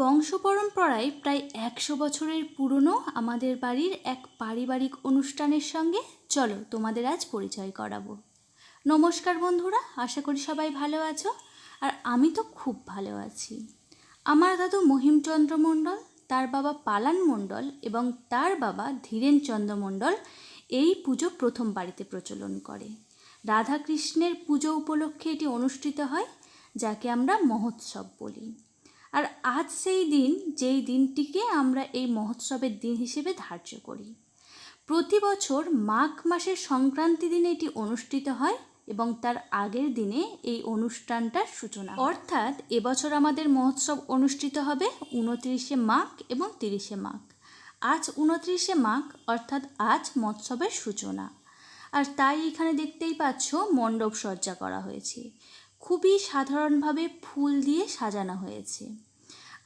বংশ পরম্পরায় প্রায় একশো বছরের পুরনো আমাদের বাড়ির এক পারিবারিক অনুষ্ঠানের সঙ্গে চলো তোমাদের আজ পরিচয় করাবো। নমস্কার বন্ধুরা, আশা করি সবাই ভালো আছো আর আমি তো খুব ভালো আছি। আমার দাদু মহিমচন্দ্র মণ্ডল, তার বাবা পালান মণ্ডল এবং তার বাবা ধীরেনচন্দ্র মণ্ডল এই পুজো প্রথম বাড়িতে প্রচলন করে। রাধাকৃষ্ণের পুজো উপলক্ষে এটি অনুষ্ঠিত হয়, যাকে আমরা মহোৎসব বলি। আর আজ সেই দিন, যেই দিনটিকে আমরা এই মহোৎসবের দিন হিসেবে ধার্য করি। প্রতি বছর মাঘ মাসের সংক্রান্তি দিনে এটি অনুষ্ঠিত হয় এবং তার আগের দিনে এই অনুষ্ঠানটার সূচনা অর্থাৎ এবছর আমাদের মহোৎসব অনুষ্ঠিত হবে উনত্রিশে মাঘ এবং তিরিশে মাঘ। আজ উনত্রিশে মাঘ, অর্থাৎ আজ মহোৎসবের সূচনা। আর তাই এখানে দেখতেই পাচ্ছ মণ্ডপ সজ্জা করা হয়েছে। খুবই সাধারণভাবে ফুল দিয়ে সাজানো হয়েছে।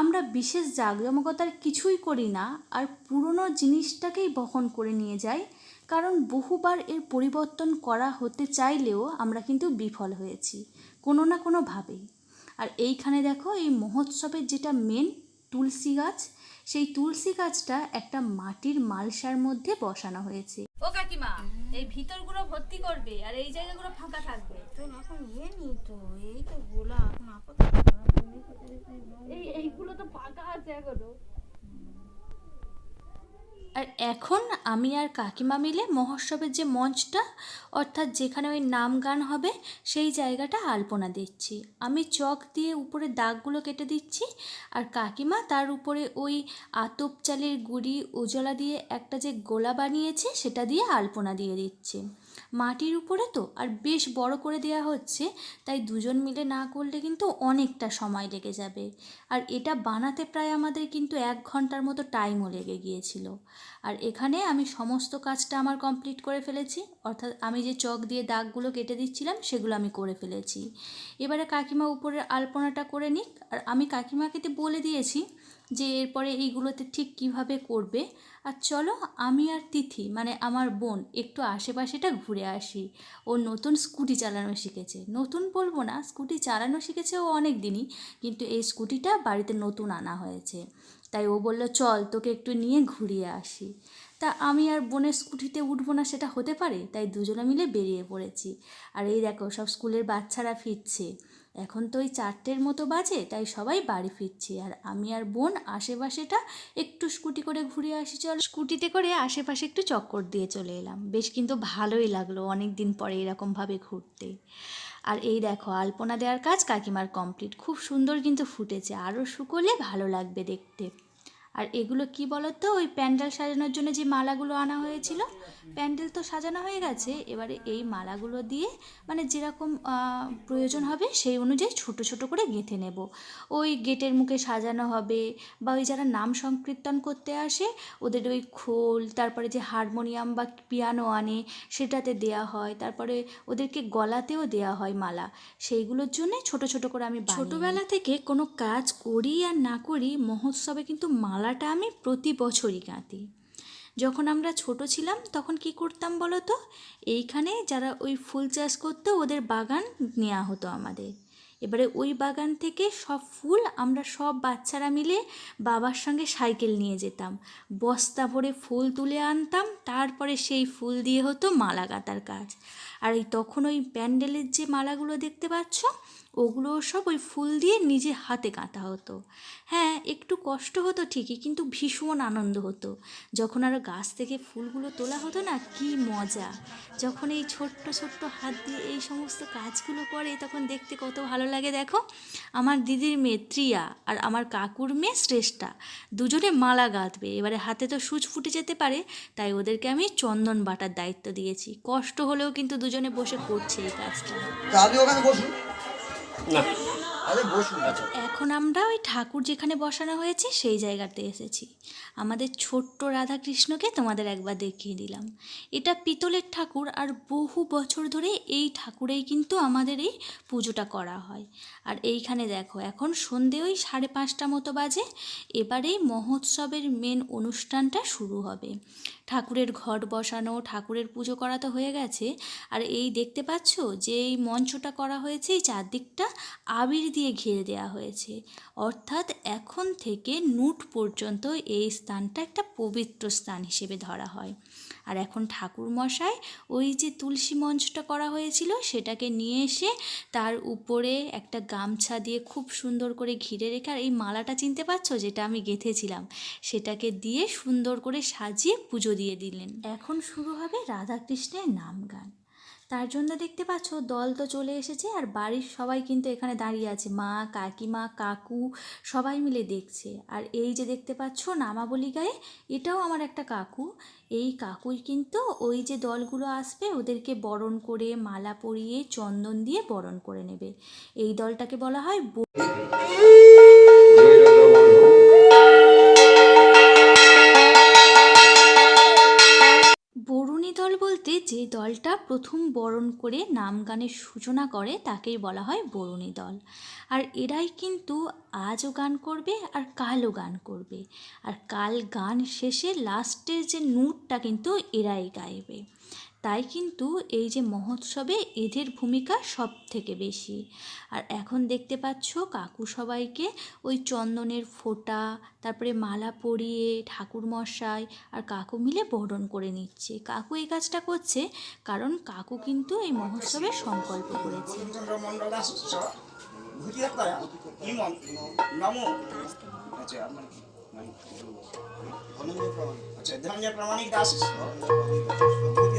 আমরা বিশেষ জাঁকজমকতার কিছুই করি না আর পুরনো জিনিসটাকেই বহন করে নিয়ে যাই, কারণ বহুবার এর পরিবর্তন করা হতে চাইলেও আমরা কিন্তু বিফল হয়েছি, কোনো না কোনোভাবেই। আর এইখানে দেখো, এই মহোৎসবের যেটা মেন তুলসী গাছ, সেই তুলসী গাছটা একটা মাটির মালসার মধ্যে বসানো হয়েছে। ও কাকিমা এই ভিতরগুলো ভর্তি করবে আর এই জায়গাগুলো ফাঁকা থাকবে তো এখন ইয়ে নি তো এই তো গোলা এখন আপাতত। এই এইগুলো তো ফাঁকা আছে এখনও আর এখন আমি আর কাকিমা মিলে মহোৎসবের যে মঞ্চটা, অর্থাৎ যেখানে ওই নাম গান হবে, সেই জায়গাটা আলপনা দিচ্ছি আমি চক দিয়ে উপরে দাগগুলো কেটে দিচ্ছি আর কাকিমা তার উপরে ওই আতপ চালের গুড়ি, উজলা দিয়ে একটা যে গোলা বানিয়েছে, সেটা দিয়ে আলপনা দিয়ে দিচ্ছে। মাটির উপরে তো, আর বেশ বড় করে দেওয়া হচ্ছে, তাই দুজন মিলে না করলে কিন্তু অনেকটা সময় লেগে যাবে। আর এটা বানাতে প্রায় আমাদের কিন্তু এক ঘণ্টার মতো টাইমও লেগে গিয়েছিল। আর এখানে আমি সমস্ত কাজটা আমার কমপ্লিট করে ফেলেছি, অর্থাৎ আমি যে চক দিয়ে দাগগুলো কেটে দিচ্ছিলাম, সেগুলো আমি করে ফেলেছি। এবারে কাকিমা উপরের আলপনাটা করে নিক, আর আমি কাকিমাকে বলে দিয়েছি যে এরপরে এইগুলোতে ঠিক কীভাবে করবে আর চলো আমি আর তিথি মানে আমার বোন, একটু আশেপাশেটা ঘুরে আসি। ও নতুন স্কুটি চালানো শিখেছে। নতুন বলব না, স্কুটি চালানো শিখেছে ও অনেক দিনই, কিন্তু এই স্কুটিটা বাড়িতে নতুন আনা হয়েছে। তাই ও বলল, চল, তোকে একটু নিয়ে ঘুরিয়ে আসি। তা আমি আর বোনের স্কুটিতে উঠবো না, সেটা হতে পারে? তাই দুজনে মিলে বেরিয়ে পড়েছি। আর এই দেখো, সব স্কুলের বাচ্চারা ফিরছে। এখন তো ওই চারটের মতো বাজে, তাই সবাই বাড়ি ফিরছি। আর আমি আর বোন আশেপাশেটা একটু স্কুটি করে ঘুরে আসি, চল। স্কুটিতে করে আশেপাশে একটু চক্কর দিয়ে চলে এলাম। বেশ কিন্তু ভালোই লাগল অনেক দিন পরে এরকমভাবে ঘুরতে। আর এই দেখো, আলপনা দেওয়ার কাজ কাকিমার কমপ্লিট খুব সুন্দর কিন্তু ফুটেছে, আরও শুকোলে ভালো লাগবে দেখতে। আর এগুলো কি বলতো? ওই প্যান্ডেল সাজানোর জন্য যে মালাগুলো আনা হয়েছিল, প্যান্ডেল তো সাজানো হয়ে গেছে। এবারে এই মালাগুলো দিয়ে মানে যেরকম প্রয়োজন হবে সেই অনুযায়ী ছোট ছোট করে গেঁথে নেব। ওই গেটের মুখে সাজানো হবে বা ওই যারা নাম সংকীর্তন করতে আসে, ওদের ওই খোল, তারপরে যে হারমোনিয়াম বা পিয়ানো আনে, সেটাতে দেয়া হয়। তারপরে ওদেরকে গলাতেও দেয়া হয় মালা। সেইগুলোর জন্যে ছোট ছোট করে আমি ছোটোবেলা থেকে কোনো কাজ করি আর না করি, মহোৎসবে কিন্তু মালাটা আমি প্রতি বছরই গাঁথি। যখন আমরা ছোট ছিলাম, তখন কি করতাম বলো তো? এইখানে যারা ওই ফুল চাষ করতো, ওদের বাগান নেওয়া হতো আমাদের। এবারে ওই বাগান থেকে সব ফুল আমরা সব বাচ্চারা মিলে বাবার সঙ্গে সাইকেল নিয়ে যেতাম। বস্তা ভরে ফুল তুলে আনতাম, তারপরে সেই ফুল দিয়ে হতো মালা গাঁথার কাজ। আর এই তখন ওই প্যান্ডেলের যে মালাগুলো দেখতে পাচ্ছ ওগুলো সব ওই ফুল দিয়ে নিজে হাতে গাঁথা হতো। হ্যাঁ একটু কষ্ট হতো ঠিকই, কিন্তু ভীষণ আনন্দ হতো। যখন আরও গাছ থেকে ফুলগুলো তোলা হতো না, কি মজা। যখন এই ছোট্ট ছোট্ট হাত দিয়ে এই সমস্ত কাজগুলো করে, তখন দেখতে কত ভালো লাগে দেখো। আমার দিদির মেয়ে ত্রিয়া আর আমার কাকুর মেয়ে শ্রেষ্ঠা, দুজনে মালা গাঁথবে। এবারে হাতে তো সূচ ফুটে যেতে পারে, তাই ওদেরকে আমি চন্দন বাটার দায়িত্ব দিয়েছি। কষ্ট হলেও কিন্তু দুজনে বসে করছে এই কাজটা। তা বসুন এখন আমরা ওই ঠাকুর যেখানে বসানো হয়েছে, সেই জায়গাতে এসেছি। আমাদের ছোট্ট রাধাকৃষ্ণকে তোমাদের একবার দেখিয়ে দিলাম। এটা পিতলের ঠাকুর, আর বহু বছর ধরে এই ঠাকুরেই কিন্তু আমাদের এই পুজোটা করা হয়। আর এইখানে দেখো, এখন সন্ধে ওই সাড়ে পাঁচটা মতো বাজে এবারেই মহোৎসবের মেন অনুষ্ঠানটা শুরু হবে। ঠাকুরের ঘট বসানো, ঠাকুরের পুজো করা তো হয়ে গেছে। আর এই দেখতে পাচ্ছ যে এই মঞ্চটা করা হয়েছে, এই চারদিকটা আবির দিয়ে ঘিরে দেওয়া হয়েছে। অর্থাৎ এখন থেকে নুট পর্যন্ত এই স্থানটা একটা পবিত্র স্থান হিসেবে ধরা হয়। আর এখন ঠাকুর মশাই ওই যে তুলসী মঞ্চটা করা হয়েছিল, সেটাকে নিয়ে এসে তার উপরে একটা গামছা দিয়ে খুব সুন্দর করে ঘিরে রেখে, আর এই মালাটা চিনতে পারছ যেটা আমি গেঁথেছিলাম? সেটাকে দিয়ে সুন্দর করে সাজিয়ে পুজো দিয়ে দিলেন। এখন শুরু হবে রাধাকৃষ্ণের নাম গান তার জন্য দেখতে পাচ্ছ দল তো চলে এসেছে আর বাড়ির সবাই কিন্তু এখানে দাঁড়িয়ে আছে। মা, কাকিমা, কাকু সবাই মিলে দেখছে। আর এই যে দেখতে পাচ্ছ নামাবলি গায়ে, এটাও আমার একটা কাকু। এই কাকুই কিন্তু ওই যে দলগুলো আসবে, ওদেরকে বরণ করে, মালা পরিয়ে, চন্দন দিয়ে বরণ করে নেবে। এই দলটাকে বলা হয় দলটা প্রথম বরণ করে নাম গানের সূচনা করে, তাকেই বলা হয় বরুণী দল। আর এরাই কিন্তু আজও গান করবে আর কালও গান করবে। আর কাল গান শেষে লাস্টের যে নুটটা কিন্তু এরাই গাইবে। তাই কিন্তু এই যে মহোৎসবে এদের ভূমিকা সব থেকে বেশি। আর এখন দেখতে পাচ্ছ কাকু সবাইকে ওই চন্দনের ফোঁটা, তারপরে মালা পরিয়ে ঠাকুর মশাই আর কাকু মিলে বরণ করে নিচ্ছে। কাকু এই কাজটা করছে কারণ কাকু কিন্তু এই মহোৎসবে সংকল্প করেছে। আচ্ছা? আচ্ছা প্রমাণিক দাস।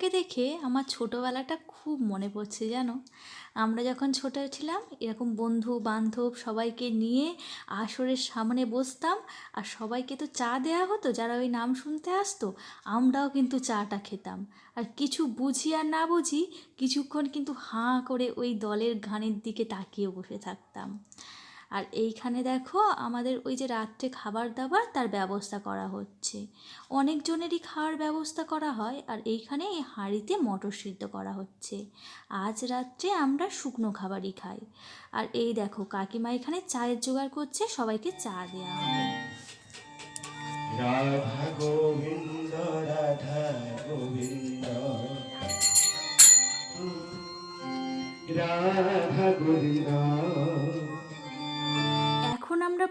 শেষটাকে দেখে আমার ছোটোবেলাটা খুব মনে পড়ছে, জানো? আমরা যখন ছোট ছিলাম, এরকম বন্ধু, বান্ধব সবাইকে নিয়ে আসরের সামনে বসতাম, আর সবাইকে তো চা দেওয়া হতো, যারা ওই নাম শুনতে আসতো, আমরাও কিন্তু চাটা খেতাম। আর কিছু বুঝি আর না বুঝি, কিছুক্ষণ কিন্তু হাঁ করে ওই দলের গানের দিকে তাকিয়ে বসে থাকতাম। আর এইখানে দেখো আমাদের ওই যে রাত্রে খাবার দাবার তার ব্যবস্থা করা হচ্ছে। অনেকজনেরই খাওয়ার ব্যবস্থা করা হয় আর এইখানে এই হাঁড়িতে মটর সিদ্ধ করা হচ্ছে। আজ রাত্রে আমরা শুকনো খাবারই খাই। আর এই দেখো কাকিমা এখানে চায়ের জোগাড় করছে, সবাইকে চা দেওয়া হবে। রাধা গোবিন্দ রাধা গোবিন্দ। রাধা গোবিন্দ।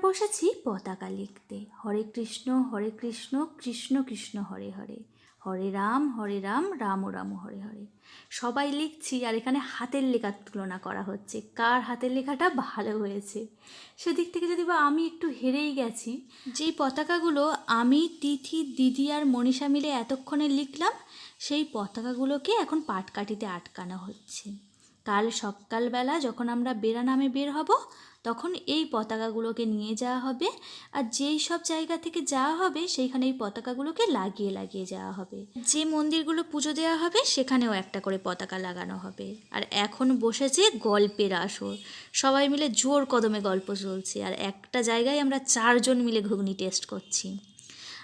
বসেছি পতাকা লিখতে। হরে কৃষ্ণ হরে কৃষ্ণ কৃষ্ণ কৃষ্ণ, হরে হরে। হরে রাম হরে রাম রাম রাম হরে হরে। সবাই লিখছি আর এখানে হাতের লেখার তুলনা করা হচ্ছে। কার হাতের লেখাটা ভালো হয়েছে? সেদিক থেকে যদি বা আমি একটু হেরেই গেছি, যেই পতাকাগুলো আমি, তিথি, দিদি আর মনীষা মিলে এতক্ষণে লিখলাম, সেই পতাকাগুলোকে এখন পাটকাঠিতে আটকানো হচ্ছে। কাল সকালবেলা যখন আমরা বেড়া নামে বের হব তখন এই পতাকাগুলোকে নিয়ে যাওয়া হবে। আর যেই সব জায়গা থেকে যাওয়া হবে, সেইখানে এই পতাকাগুলোকে লাগিয়ে লাগিয়ে যাওয়া হবে। যে মন্দিরগুলো পুজো দেওয়া হবে, সেখানেও একটা করে পতাকা লাগানো হবে। আর এখন বসেছে গল্পের আসর। সবাই মিলে জোর কদমে গল্প চলছে। আর একটা জায়গায় আমরা চারজন মিলে ঘুগনি টেস্ট করছি।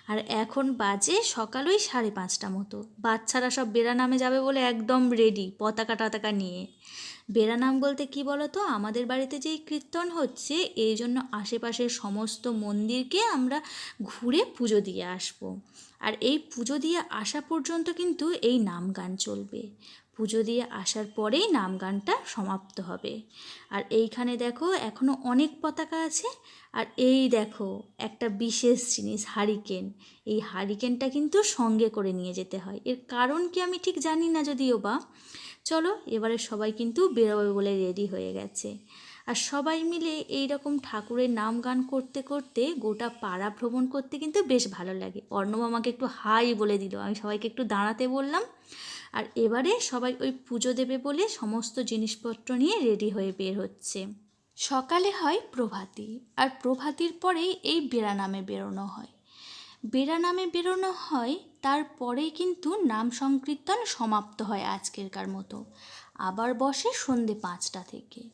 আর এখন বাজে সকাল ওই সাড়ে পাঁচটা মতো। বাচ্চারা সব বেড়া নামে যাবে বলে একদম রেডি পতাকা টাতাকা নিয়ে। বেড়ানাম বলতে কি বলো তো আমাদের বাড়িতে যেই কীর্তন হচ্ছে, এই জন্য আশেপাশের সমস্ত মন্দিরকে আমরা ঘুরে পুজো দিয়ে আসব। আর এই পুজো দিয়ে আসা পর্যন্ত কিন্তু এই নাম গান চলবে পুজো দিয়ে আসার পরেই নাম গানটা সমাপ্ত হবে। আর এইখানে দেখো এখনও অনেক পতাকা আছে। আর এই দেখো একটা বিশেষ জিনিস, হারিকেন। এই হারিকেনটা কিন্তু সঙ্গে করে নিয়ে যেতে হয়। এর কারণ কি আমি ঠিক জানি না যদিও বা। চলো এবারে সবাই কিন্তু বেরোবে বলে রেডি হয়ে গেছে। আর সবাই মিলে এই রকম ঠাকুরের নাম গান করতে করতে গোটা পাড়া ভ্রমণ করতে কিন্তু বেশ ভালো লাগে। অর্ণব আমাকে একটু হাই বলে দিল। আমি সবাইকে একটু দাঁড়াতে বললাম। আর এবারে সবাই ওই পুজো দেবে বলে সমস্ত জিনিসপত্র নিয়ে রেডি হয়ে বের হচ্ছে। সকালে হয় প্রভাতী আর প্রভাতির পরেই এই বেড়া নামে বেরোনো হয়। বেড়া নামে বেরোনো হয় তারপরেই কিন্তু নাম সংকীর্তন সমাপ্ত হয় আজকেরকার মতো। আবার বসে সন্ধে পাঁচটা থেকে।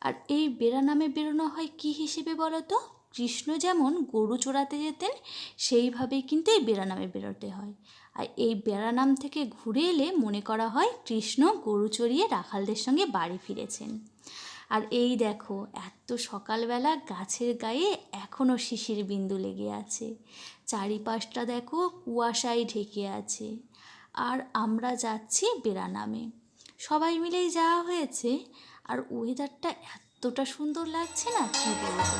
আর এই বেড়ানামে বেরোনো হয় কি হিসেবে বলো তো কৃষ্ণ যেমন গরু চড়াতে যেতেন, সেইভাবেই কিন্তু এই বেড়ানামে বেরোতে হয়। আর এই বেড়ানাম থেকে ঘুরে এলে মনে করা হয় কৃষ্ণ গরু চড়িয়ে রাখালদের সঙ্গে বাড়ি ফিরেছেন। আর এই দেখো, এত সকালবেলা গাছের গায়ে এখনও শিশির বিন্দু লেগে আছে। চারিপাশটা দেখো কুয়াশায় ঢেকে আছে। আর আমরা যাচ্ছি বেড়ানামে। সবাই মিলেই যাওয়া হয়েছে। আর ওয়েদারটা এতটা সুন্দর লাগছে না, কি বলব?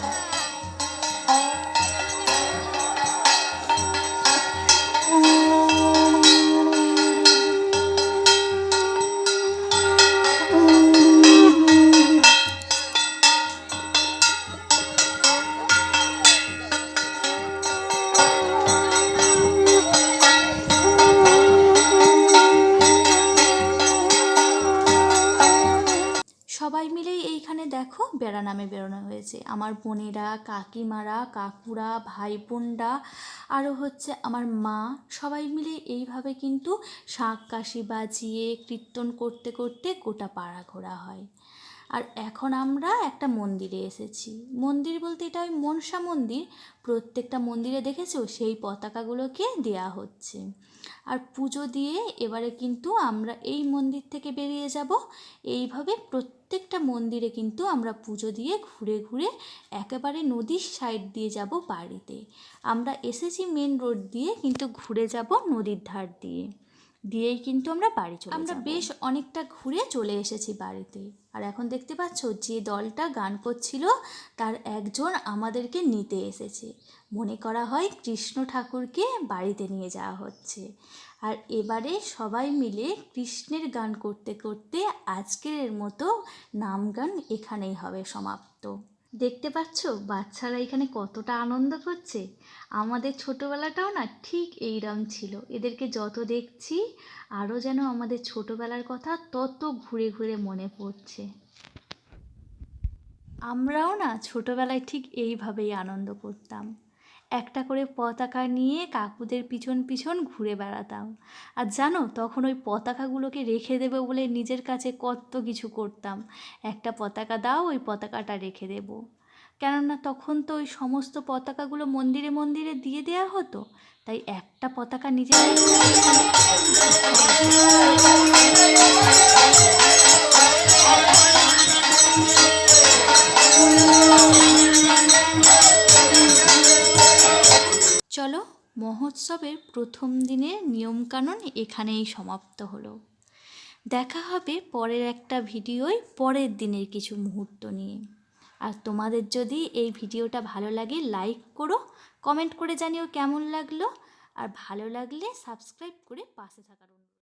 দেখো বেড়ানামে বেরোনো হয়েছে। আমার বোনেরা, কাকিমারা, কাকুরা ভাই বোনরা আরও হচ্ছে আমার মা, সবাই মিলে এইভাবে কিন্তু শাঁখ কাশি বাজিয়ে কীর্তন করতে করতে গোটা পাড়া ঘোরা হয়। আর এখন আমরা একটা মন্দিরে এসেছি। মন্দির বলতে এটা ওই মনসা মন্দির। প্রত্যেকটা মন্দিরে দেখেছ? সেই পতাকাগুলোকে দেয়া হচ্ছে। আর পুজো দিয়ে এবারে কিন্তু আমরা এই মন্দির থেকে বেরিয়ে যাব। এইভাবে প্রত্যেকটা মন্দিরে কিন্তু আমরা পুজো দিয়ে ঘুরে ঘুরে একেবারে নদীর সাইড দিয়ে যাব বাড়িতে। আমরা এসেছি মেন রোড দিয়ে কিন্তু ঘুরে যাব নদীর ধার দিয়ে। দিয়েই কিন্তু আমরা বাড়ি চলে আমরা বেশ অনেকটা ঘুরে চলে এসেছি বাড়িতে। আর এখন দেখতে পাচ্ছ যে দলটা গান করছিল তার একজন আমাদেরকে নিতে এসেছে। মনে করা হয় কৃষ্ণ ঠাকুরকে বাড়িতে নিয়ে যাওয়া হচ্ছে। আর এবারে সবাই মিলে কৃষ্ণের গান করতে করতে আজকের মতো নাম গান এখানেই হবে সমাপ্ত। দেখতে পাচ্ছ, বাচ্চারা এখানে কতটা আনন্দ করছে। আমাদের ছোটোবেলাটাও না ঠিক এইরকম ছিল। এদেরকে যত দেখছি, আরও যেন আমাদের ছোটোবেলার কথা তত ঘুরে ঘুরে মনে পড়ছে। আমরাও না ছোটোবেলায় ঠিক এইভাবেই আনন্দ করতাম। একটা করে পতাকা নিয়ে কাকুদের পিছন পিছন ঘুরে বেড়াতাম। আর জানো, তখন ওই পতাকাগুলোকে রেখে দেবে বলে নিজের কাছে কত কিছু করতাম। একটা পতাকা দাও, ওই পতাকাটা রেখে দেব। কেননা তখন তো ওই সমস্ত পতাকাগুলো মন্দিরে মন্দিরে দিয়ে দেওয়া হতো। তাই একটা পতাকা নিজের চলো, মহোৎসবের প্রথম দিনের নিয়মকানুন এখানেই সমাপ্ত হলো। দেখা হবে পরের একটা ভিডিওয় পরের দিনের কিছু মুহূর্ত নিয়ে। আর তোমাদের যদি এই ভিডিওটা ভালো লাগে, লাইক করো, কমেন্ট করে জানিও কেমন লাগল। আর ভালো লাগলে সাবস্ক্রাইব করে পাশে থাকার